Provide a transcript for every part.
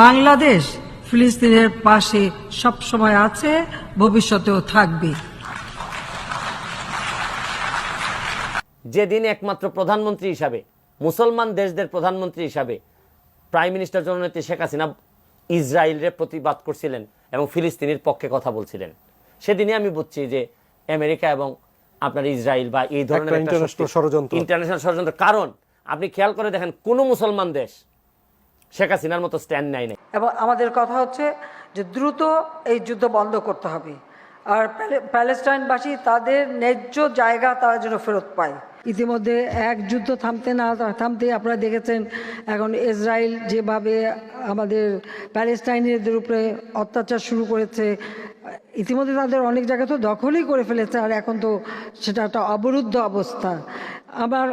বাংলাদেশ ফিলিস্তিনের পাশে সবসময় আছে ভবিষ্যতেও থাকবে। যেদিন একমাত্র প্রধানমন্ত্রী হিসাবে মুসলমান দেশদের প্রধানমন্ত্রী হিসাবে প্রাইম মিনিস্টার জননেত্রী শেখ হাসিনা ইসরায়েলের প্রতিবাদ করছিলেন এবং ফিলিস্তিনির পক্ষে কথা বলছিলেন। সেদিনই আমি বুঝছি যে আমেরিকা এবং আপনার ইসরায়েল বা এই ধরনের ষড়যন্ত্র। ইন্টারন্যাশনাল ষড়যন্ত্র। কারণ আপনি খেয়াল করে দেখেন কোন মুসলমান দেশ শেখ হাসিনার মতো স্ট্যান্ড নেয় নাই। এবং আমাদের কথা হচ্ছে যে দ্রুত এই যুদ্ধ বন্ধ করতে হবে। আর প্যালে- প্যালেস্টাইনবাসী তাদের ন্যায্য জায়গা তারা যেন ফেরত পায়। ইতিমধ্যে এক যুদ্ধ থামতে না থামতে আপনারা দেখেছেন, এখন ইসরায়েল যেভাবে আমাদের প্যালেস্টাইনিদের উপরে অত্যাচার শুরু করেছে ইতিমধ্যে তাদের অনেক জায়গা তো দখলই করে ফেলেছে, আর এখন তো সেটা একটা অবরুদ্ধ অবস্থা। আমার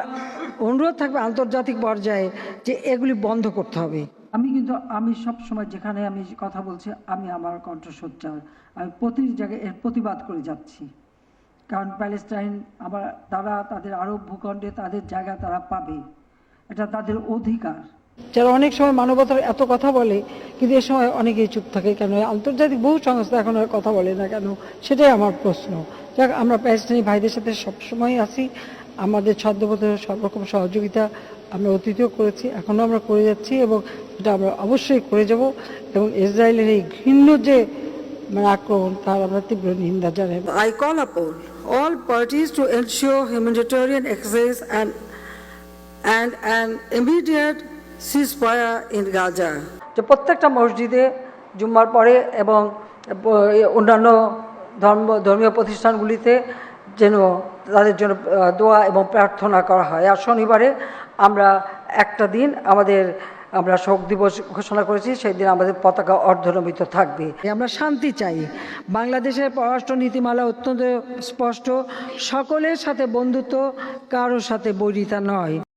অনুরোধ থাকবে আন্তর্জাতিক পর্যায়ে যে এগুলি বন্ধ করতে হবে। আমি কিন্তু, আমি সব সময় যেখানে আমি কথা বলছি, আমি আমার কণ্ঠসজ্জার আমি প্রতি জায়গায় এর প্রতিবাদ করে যাচ্ছি। কারণ প্যালেস্টাইন আবার, তারা তাদের আরব ভূখণ্ডে তাদের জায়গা তারা পাবে। এটা তাদের অধিকার। যারা অনেক সময় মানবতার এত কথা বলে, কিন্তু এ সময় অনেকেই চুপ থাকে। কেন? আন্তর্জাতিক বহু সংস্থা এখন কথা বলে না কেন? সেটাই আমার প্রশ্ন। যাক, আমরা প্যালেস্টাইনি ভাইদের সাথে সবসময় আছি। আমাদের ছদ্মপথ সব রকম সহযোগিতা আমরা অতীতেও করেছি, এখনও আমরা করে যাচ্ছি এবং এটা আমরা অবশ্যই করে যাব এবং ইসরায়েলের এই ঘৃণ্য যে মানে I call upon all parties to ensure humanitarian access and and an immediate ceasefire in Gaza. যে প্রত্যেকটা মসজিদে জুম্মার পরে এবং অন্যান্য ধর্ম ধর্মীয় প্রতিষ্ঠানগুলিতে যেন তাদের জন্য দোয়া এবং প্রার্থনা করা হয়। আর শনিবারে আমরা একটা দিন আমাদের আমরা শোক দিবস ঘোষণা করেছি সেই দিন আমাদের পতাকা অর্ধনমিত থাকবে। আমরা শান্তি চাই। বাংলাদেশের পররাষ্ট্র নীতিমালা অত্যন্ত স্পষ্ট। সকলের সাথে বন্ধুত্ব কারোর সাথে বৈরিতা নয়।